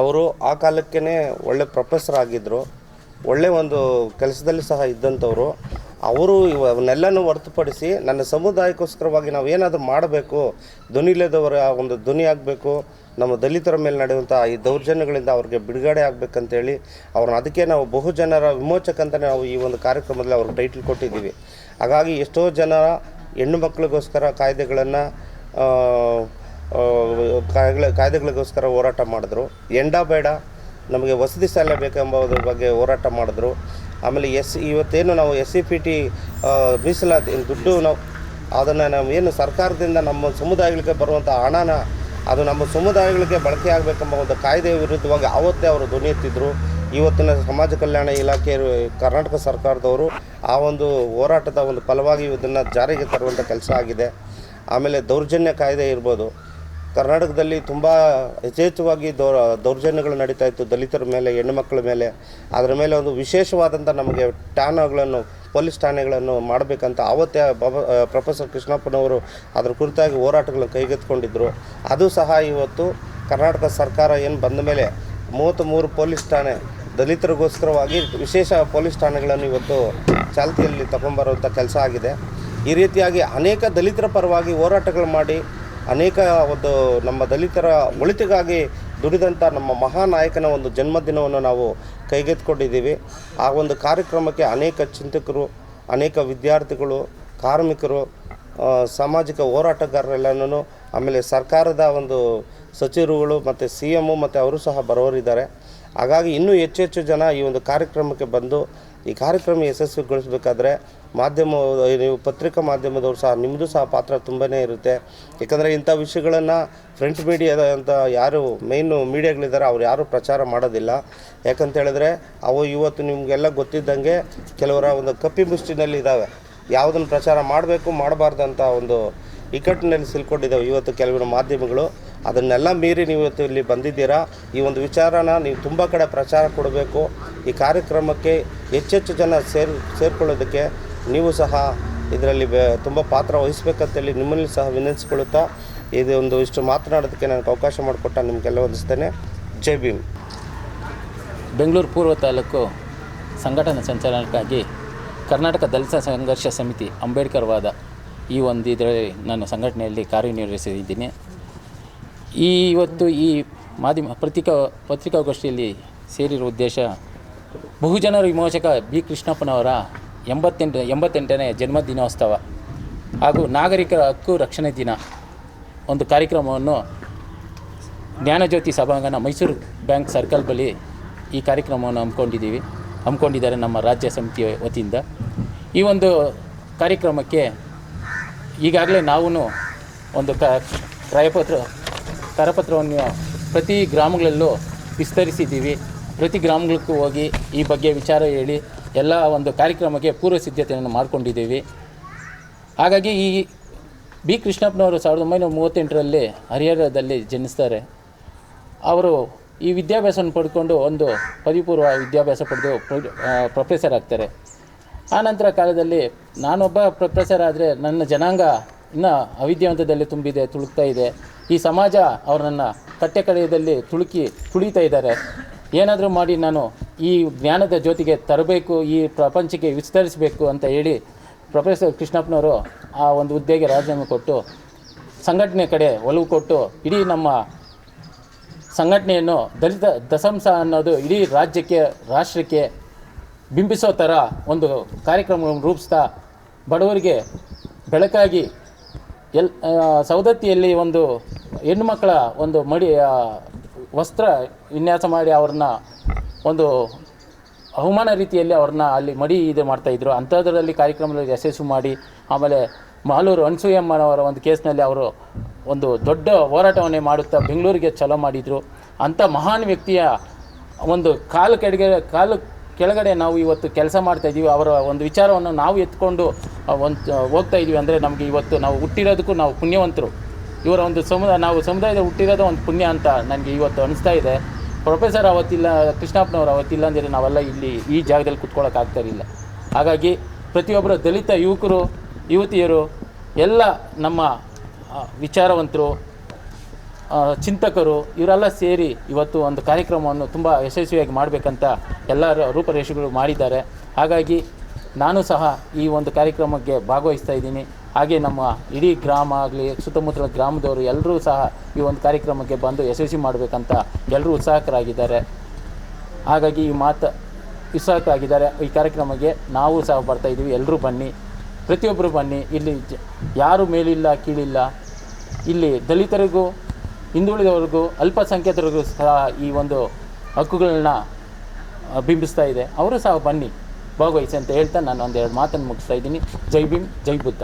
ಅವರು ಆ ಕಾಲಕ್ಕೇ ಒಳ್ಳೆ ಪ್ರೊಫೆಸರ್ ಆಗಿದ್ದರು ಒಳ್ಳೆ ಒಂದು ಕೆಲಸದಲ್ಲಿ ಸಹ ಇದ್ದಂಥವ್ರು. ಅವರು ಇವನ್ನೆಲ್ಲನೂ ಹೊರತುಪಡಿಸಿ ನನ್ನ ಸಮುದಾಯಕ್ಕೋಸ್ಕರವಾಗಿ ನಾವು ಏನಾದರೂ ಮಾಡಬೇಕು ಧ್ವನಿಲೇದವರ ಒಂದು ಧ್ವನಿ ಆಗಬೇಕು, ನಮ್ಮ ದಲಿತರ ಮೇಲೆ ನಡೆಯುವಂಥ ಈ ದೌರ್ಜನ್ಯಗಳಿಂದ ಅವ್ರಿಗೆ ಬಿಡುಗಡೆ ಆಗಬೇಕಂತೇಳಿ ಅವ್ರನ್ನ ಅದಕ್ಕೆ ನಾವು ಬಹುಜನರ ವಿಮೋಚಕ ಅಂತಲೇ ನಾವು ಈ ಒಂದು ಕಾರ್ಯಕ್ರಮದಲ್ಲಿ ಅವ್ರಿಗೆ ಟೈಟಲ್ ಕೊಟ್ಟಿದ್ದೀವಿ. ಹಾಗಾಗಿ ಎಷ್ಟೋ ಜನ ಹೆಣ್ಣು ಮಕ್ಕಳಿಗೋಸ್ಕರ ಕಾಯ್ದೆಗಳನ್ನು ಕಾಯ್ದೆ ಕಾಯ್ದೆಗಳಿಗೋಸ್ಕರ ಹೋರಾಟ ಮಾಡಿದ್ರು. ಎಂಡ ಬೇಡ, ನಮಗೆ ವಸತಿ ಸಾಲ ಬೇಕೆಂಬುದ್ರ ಬಗ್ಗೆ ಹೋರಾಟ ಮಾಡಿದ್ರು. ಆಮೇಲೆ ಎಸ್ ಇವತ್ತೇನು ನಾವು ಎಸ್ ಸಿ ಪಿ ಟಿ ಮೀಸಲಾತಿ ದುಡ್ಡು ನಾವು ಅದನ್ನು ನಾವು ಏನು ಸರ್ಕಾರದಿಂದ ನಮ್ಮ ಸಮುದಾಯಗಳಿಗೆ ಬರುವಂಥ ಹಣನ ಅದು ನಮ್ಮ ಸಮುದಾಯಗಳಿಗೆ ಬಳಕೆ ಆಗಬೇಕೆಂಬ ಒಂದು ಕಾಯ್ದೆ ವಿರುದ್ಧವಾಗಿ ಆವತ್ತೇ ಅವರು ಧ್ವನಿ ಎತ್ತಿದ್ರು ಇವತ್ತಿನ ಸಮಾಜ ಕಲ್ಯಾಣ ಇಲಾಖೆ ಕರ್ನಾಟಕ ಸರ್ಕಾರದವರು ಆ ಒಂದು ಹೋರಾಟದ ಒಂದು ಫಲವಾಗಿ ಇದನ್ನು ಜಾರಿಗೆ ತರುವಂಥ ಕೆಲಸ ಆಗಿದೆ. ಆಮೇಲೆ ದೌರ್ಜನ್ಯ ಕಾಯ್ದೆ ಇರ್ಬೋದು. ಕರ್ನಾಟಕದಲ್ಲಿ ತುಂಬ ಯಥೇಚ್ಛವಾಗಿ ದೌ, ದೌರ್ಜನ್ಯಗಳು ನಡೀತಾ ಇತ್ತು, ದಲಿತರ ಮೇಲೆ ಹೆಣ್ಣುಮಕ್ಕಳ ಮೇಲೆ. ಅದರ ಮೇಲೆ ಒಂದು ವಿಶೇಷವಾದಂಥ ನಮಗೆ ಠಾಣೆಗಳನ್ನು, ಪೊಲೀಸ್ ಠಾಣೆಗಳನ್ನು ಮಾಡಬೇಕಂತ ಆವತ್ತೇ ಬಾಬಾ ಪ್ರೊಫೆಸರ್ ಕೃಷ್ಣಪ್ಪನವರು ಅದರ ಕುರಿತಾಗಿ ಹೋರಾಟಗಳನ್ನು ಕೈಗೆತ್ತಿಕೊಂಡಿದ್ದರು ಅದು ಸಹ ಇವತ್ತು ಕರ್ನಾಟಕ ಸರ್ಕಾರ ಏನು ಬಂದ ಮೇಲೆ ಮೂವತ್ತ್ಮೂರು ಪೊಲೀಸ್ ಠಾಣೆ ದಲಿತರಿಗೋಸ್ಕರವಾಗಿ ವಿಶೇಷ ಪೊಲೀಸ್ ಠಾಣೆಗಳನ್ನು ಇವತ್ತು ಚಾಲ್ತಿಯಲ್ಲಿ ತಗೊಂಬರುವಂಥ ಕೆಲಸ ಆಗಿದೆ. ಈ ರೀತಿಯಾಗಿ ಅನೇಕ ದಲಿತರ ಪರವಾಗಿ ಹೋರಾಟಗಳು ಮಾಡಿ ಅನೇಕ ಒಂದು ನಮ್ಮ ದಲಿತರ ಒಳಿತಿಗಾಗಿ ದುಡಿದಂಥ ನಮ್ಮ ಮಹಾನಾಯಕನ ಒಂದು ಜನ್ಮದಿನವನ್ನು ನಾವು ಕೈಗೆತ್ತಿಕೊಂಡಿದ್ದೀವಿ. ಆ ಒಂದು ಕಾರ್ಯಕ್ರಮಕ್ಕೆ ಅನೇಕ ಚಿಂತಕರು, ಅನೇಕ ವಿದ್ಯಾರ್ಥಿಗಳು, ಕಾರ್ಮಿಕರು ಸಾಮಾಜಿಕ ಹೋರಾಟಗಾರರೆಲ್ಲನೂ ಆಮೇಲೆ ಸರ್ಕಾರದ ಒಂದು ಸಚಿವರುಗಳು ಮತ್ತು ಸಿ ಎಮ್ಮು ಮತ್ತು ಅವರು ಸಹ ಬರೋರಿದ್ದಾರೆ. ಹಾಗಾಗಿ ಇನ್ನೂ ಹೆಚ್ಚು ಹೆಚ್ಚು ಜನ ಈ ಒಂದು ಕಾರ್ಯಕ್ರಮಕ್ಕೆ ಬಂದು ಈ ಕಾರ್ಯಕ್ರಮ ಯಶಸ್ವಿಗೊಳಿಸಬೇಕಾದ್ರೆ ಮಾಧ್ಯಮ, ನೀವು ಪತ್ರಿಕಾ ಮಾಧ್ಯಮದವರು ಸಹ ನಿಮ್ಮದು ಸಹ ಪಾತ್ರ ತುಂಬಾ ಇರುತ್ತೆ. ಯಾಕಂದರೆ ಇಂಥ ವಿಷಯಗಳನ್ನು ಫ್ರಂಟ್ ಮೀಡಿಯಾದ ಅಂತ ಯಾರು ಮೇಯ್ನು ಮೀಡಿಯಾಗಳಿದ್ದಾರೆ, ಅವ್ರು ಯಾರೂ ಪ್ರಚಾರ ಮಾಡೋದಿಲ್ಲ. ಯಾಕಂತ ಹೇಳಿದ್ರೆ ಅವು ಇವತ್ತು ನಿಮಗೆಲ್ಲ ಗೊತ್ತಿದ್ದಂಗೆ ಕೆಲವರ ಒಂದು ಕಪ್ಪಿ ಮುಷ್ಟಿನಲ್ಲಿ ಇದ್ದಾವೆ ಯಾವುದನ್ನು ಪ್ರಚಾರ ಮಾಡಬೇಕು ಮಾಡಬಾರ್ದಂಥ ಒಂದು ಇಕ್ಕಟ್ಟಿನಲ್ಲಿ ಸಿಲ್ಕೊಂಡಿದ್ದಾವೆ ಇವತ್ತು ಕೆಲವಿನ ಮಾಧ್ಯಮಗಳು. ಅದನ್ನೆಲ್ಲ ಮೀರಿ ನೀವು ಇವತ್ತು ಇಲ್ಲಿ ಬಂದಿದ್ದೀರಾ, ಈ ಒಂದು ವಿಚಾರನ ನೀವು ತುಂಬ ಕಡೆ ಪ್ರಚಾರ ಕೊಡಬೇಕು. ಈ ಕಾರ್ಯಕ್ರಮಕ್ಕೆ ಹೆಚ್ಚೆಚ್ಚು ಜನ ಸೇರ್, ಸೇರಿಕೊಳ್ಳೋದಕ್ಕೆ ನೀವು ಸಹ ಇದರಲ್ಲಿ ಬೆ, ತುಂಬ ಪಾತ್ರ ವಹಿಸ್ಬೇಕಂತೇಳಿ ನಿಮ್ಮಲ್ಲಿ ಸಹ ವಿನಂತಿಸಿಕೊಳ್ಳುತ್ತಾ, ಇದು ಒಂದು ಇಷ್ಟು ಮಾತನಾಡೋದಕ್ಕೆ ನನಗೆ ಅವಕಾಶ ಮಾಡಿಕೊಟ್ಟ ನಿಮಗೆಲ್ಲ ವಂದಿಸ್ತೇನೆ. ಜೈ ಭೀಮ್. ಬೆಂಗಳೂರು ಪೂರ್ವ ತಾಲೂಕು ಸಂಘಟನಾ ಸಂಚಾಲನಕ್ಕಾಗಿ ಕರ್ನಾಟಕ ದಲಿತ ಸಂಘರ್ಷ ಸಮಿತಿ ಅಂಬೇಡ್ಕರ್ ವಾದ ಈ ಒಂದು ಇದರಲ್ಲಿ ನಾನು ಸಂಘಟನೆಯಲ್ಲಿ ಕಾರ್ಯನಿರ್ವಹಿಸಿದ್ದೀನಿ. ಈ ಇವತ್ತು ಈ ಮಾಧ್ಯಮ ಪತ್ರಿಕಾ ಪತ್ರಿಕಾಗೋಷ್ಠಿಯಲ್ಲಿ ಸೇರಿರುವ ಉದ್ದೇಶ ಬಹುಜನರ ವಿಮೋಚಕ ಬಿ. ಕೃಷ್ಣಪ್ಪನವರ ಎಂಬತ್ತೆಂಟು, ಎಂಬತ್ತೆಂಟನೇ ಜನ್ಮದಿನೋತ್ಸವ ಹಾಗೂ ನಾಗರಿಕರ ಹಕ್ಕು ರಕ್ಷಣೆ ದಿನ ಒಂದು ಕಾರ್ಯಕ್ರಮವನ್ನು ಜ್ಞಾನಜ್ಯೋತಿ ಸಭಾಂಗಣ ಮೈಸೂರು ಬ್ಯಾಂಕ್ ಸರ್ಕಲ್ ಬಳಿ ಈ ಕಾರ್ಯಕ್ರಮವನ್ನು ಹಮ್ಮಿಕೊಂಡಿದ್ದೀವಿ, ಹಮ್ಮಿಕೊಂಡಿದ್ದಾರೆ ನಮ್ಮ ರಾಜ್ಯ ಸಮಿತಿಯ ವತಿಯಿಂದ. ಈ ಒಂದು ಕಾರ್ಯಕ್ರಮಕ್ಕೆ ಈಗಾಗಲೇ ನಾವು ಒಂದು ಕ, ಕ್ರಯಪತ್ರ ಕರಪತ್ರವನ್ನು ಪ್ರತಿ ಗ್ರಾಮಗಳಲ್ಲೂ ವಿಸ್ತರಿಸಿದ್ದೀವಿ. ಪ್ರತಿ ಗ್ರಾಮಗಳಿಗೂ ಹೋಗಿ ಈ ಬಗ್ಗೆ ವಿಚಾರ ಹೇಳಿ ಎಲ್ಲ ಒಂದು ಕಾರ್ಯಕ್ರಮಕ್ಕೆ ಪೂರ್ವ ಸಿದ್ಧತೆಯನ್ನು ಮಾಡಿಕೊಂಡಿದ್ದೀವಿ. ಹಾಗಾಗಿ ಈ ಬಿ ಕೃಷ್ಣಪ್ಪನವರು ಸಾವಿರದ ಒಂಬೈನೂರ ಮೂವತ್ತೆಂಟರಲ್ಲಿ ಹರಿಹರದಲ್ಲಿ ಜನಿಸ್ತಾರೆ. ಅವರು ಈ ವಿದ್ಯಾಭ್ಯಾಸವನ್ನು ಪಡ್ಕೊಂಡು ಒಂದು ಪದವಿಪೂರ್ವ ವಿದ್ಯಾಭ್ಯಾಸ ಪಡೆದು ಪ್ರೊಫೆಸರ್ ಆಗ್ತಾರೆ. ಆನಂತರ ಕಾಲದಲ್ಲಿ ನಾನೊಬ್ಬ ಪ್ರೊಫೆಸರ್ ಆದರೆ ನನ್ನ ಜನಾಂಗ ಇನ್ನೂ ಅವಿದ್ಯಾವಂತದಲ್ಲಿ ತುಂಬಿದೆ, ತುಳುಕ್ತಾ ಇದೆ. ಈ ಸಮಾಜ ಅವರನ್ನು ಕಟ್ಟೆ ಕಡೆಯದಲ್ಲಿ ತುಳುಕಿ ತುಳಿತಾ ಇದ್ದಾರೆ. ಏನಾದರೂ ಮಾಡಿ ನಾನು ಈ ಜ್ಞಾನದ ಜೊತೆಗೆ ತರಬೇಕು, ಈ ಪ್ರಪಂಚಕ್ಕೆ ವಿಸ್ತರಿಸಬೇಕು ಅಂತ ಹೇಳಿ ಪ್ರೊಫೆಸರ್ ಕೃಷ್ಣಪ್ಪನವರು ಆ ಒಂದು ಹುದ್ದೆಗೆ ರಾಜೀನಾಮೆ ಕೊಟ್ಟು ಸಂಘಟನೆ ಕಡೆ ಒಲವು ಕೊಟ್ಟು ಇಡೀ ನಮ್ಮ ಸಂಘಟನೆಯನ್ನು ದಲಿತ ದಸಂಸ ಅನ್ನೋದು ಇಡೀ ರಾಜ್ಯಕ್ಕೆ, ರಾಷ್ಟ್ರಕ್ಕೆ ಬಿಂಬಿಸೋ ಥರ ಒಂದು ಕಾರ್ಯಕ್ರಮವನ್ನು ರೂಪಿಸ್ತಾ ಬಡವರಿಗೆ ಬೆಳಕಾಗಿ ಎಲ್ ಸವದತ್ತಿಯಲ್ಲಿ ಒಂದು ಹೆಣ್ಣುಮಕ್ಕಳ ಒಂದು ಮಡಿ ವಸ್ತ್ರ ವಿನ್ಯಾಸ ಮಾಡಿ ಅವ್ರನ್ನ ಒಂದು ಅವಮಾನ ರೀತಿಯಲ್ಲಿ ಅವ್ರನ್ನ ಅಲ್ಲಿ ಮಡಿ ಇದು ಮಾಡ್ತಾಯಿದ್ರು ಅಂಥದ್ರಲ್ಲಿ ಕಾರ್ಯಕ್ರಮದಲ್ಲಿ ಯಶಸ್ವಿ ಮಾಡಿ, ಆಮೇಲೆ ಮಾಲೂರು ಅನ್ಸೂಯಮ್ಮನವರ ಒಂದು ಕೇಸ್ನಲ್ಲಿ ಅವರು ಒಂದು ದೊಡ್ಡ ಹೋರಾಟವನ್ನೇ ಮಾಡುತ್ತಾ ಬೆಂಗಳೂರಿಗೆ ಚಲೋ ಮಾಡಿದರು. ಅಂಥ ಮಹಾನ್ ವ್ಯಕ್ತಿಯ ಒಂದು ಕಾಲು ಕಡೆಗೆ, ಕಾಲು ಕೆಳಗಡೆ ನಾವು ಇವತ್ತು ಕೆಲಸ ಮಾಡ್ತಾ ಇದ್ದೀವಿ ಅವರ ಒಂದು ವಿಚಾರವನ್ನು ನಾವು ಎತ್ಕೊಂಡು ಒಂದು ಹೋಗ್ತಾ ಇದ್ದೀವಿ ಅಂದರೆ ನಮಗೆ ಇವತ್ತು ನಾವು ಹುಟ್ಟಿರೋದಕ್ಕೂ ನಾವು ಪುಣ್ಯವಂತರು. ಇವರ ಒಂದು ಸಮುದಾಯ ನಾವು ಸಮುದಾಯದ ಹುಟ್ಟಿರೋದು ಒಂದು ಪುಣ್ಯ ಅಂತ ನನಗೆ ಇವತ್ತು ಅನಿಸ್ತಾ ಇದೆ. ಪ್ರೊಫೆಸರ್ ಅವತ್ತಿಲ್ಲ, ಕೃಷ್ಣಪ್ಪನವರು ಅವತ್ತಿಲ್ಲ ಅಂದರೆ ನಾವೆಲ್ಲ ಇಲ್ಲಿ ಈ ಜಾಗದಲ್ಲಿ ಕುತ್ಕೊಳ್ಳೋಕ್ಕಾಗ್ತಾ ಇರಲಿಲ್ಲ. ಹಾಗಾಗಿ ಪ್ರತಿಯೊಬ್ಬರು ದಲಿತ ಯುವಕರು, ಯುವತಿಯರು, ಎಲ್ಲ ನಮ್ಮ ವಿಚಾರವಂತರು ಚಿಂತಕರು ಇವರೆಲ್ಲ ಸೇರಿ ಇವತ್ತು ಒಂದು ಕಾರ್ಯಕ್ರಮವನ್ನು ತುಂಬ ಯಶಸ್ವಿಯಾಗಿ ಮಾಡಬೇಕಂತ ಎಲ್ಲ ರ- ರೂಪರೇಷೆಗಳು ಮಾಡಿದ್ದಾರೆ. ಹಾಗಾಗಿ ನಾನು ಸಹ ಈ ಒಂದು ಕಾರ್ಯಕ್ರಮಕ್ಕೆ ಭಾಗವಹಿಸ್ತಾ ಇದ್ದೀನಿ. ಹಾಗೆ ನಮ್ಮ ಇಡೀ ಗ್ರಾಮ ಆಗಲಿ, ಸುತ್ತಮುತ್ತಲ ಗ್ರಾಮದವರು ಎಲ್ಲರೂ ಸಹ ಈ ಒಂದು ಕಾರ್ಯಕ್ರಮಕ್ಕೆ ಬಂದು ಯಶಸ್ವಿ ಮಾಡಬೇಕಂತ ಎಲ್ಲರೂ ಉತ್ಸಾಹಕರಾಗಿದ್ದಾರೆ. ಹಾಗಾಗಿ ಈ ಮಾತು ಉತ್ಸಾಹಕರಾಗಿದ್ದಾರೆ. ಈ ಕಾರ್ಯಕ್ರಮಕ್ಕೆ ನಾವು ಸಹ ಬರ್ತಾ ಇದ್ದೀವಿ. ಎಲ್ಲರೂ ಬನ್ನಿ. ಪ್ರತಿಯೊಬ್ಬರು ಬನ್ನಿ. ಇಲ್ಲಿ ಯಾರು ಮೇಲಿಲ್ಲ, ಕೀಳಿಲ್ಲ, ಇಲ್ಲಿ ದಲಿತರಿಗೂ ಹಿಂದುಳಿದವರಿಗೂ, ಅಲ್ಪಸಂಖ್ಯಾತರಿಗೂ ಸಹ ಈ ಒಂದು ಹಕ್ಕುಗಳನ್ನ ಬಿಂಬಿಸ್ತಾ ಇದೆ. ಅವರು ಸಹ ಬನ್ನಿ, ಭಾಗವಹಿಸಿ ಅಂತ ಹೇಳ್ತಾ ನಾನು ಒಂದೆರಡು ಮಾತನ್ನು ಮುಗಿಸ್ತಾ ಇದ್ದೀನಿ. ಜೈ ಭೀಮ್, ಜೈ ಬುದ್ಧ.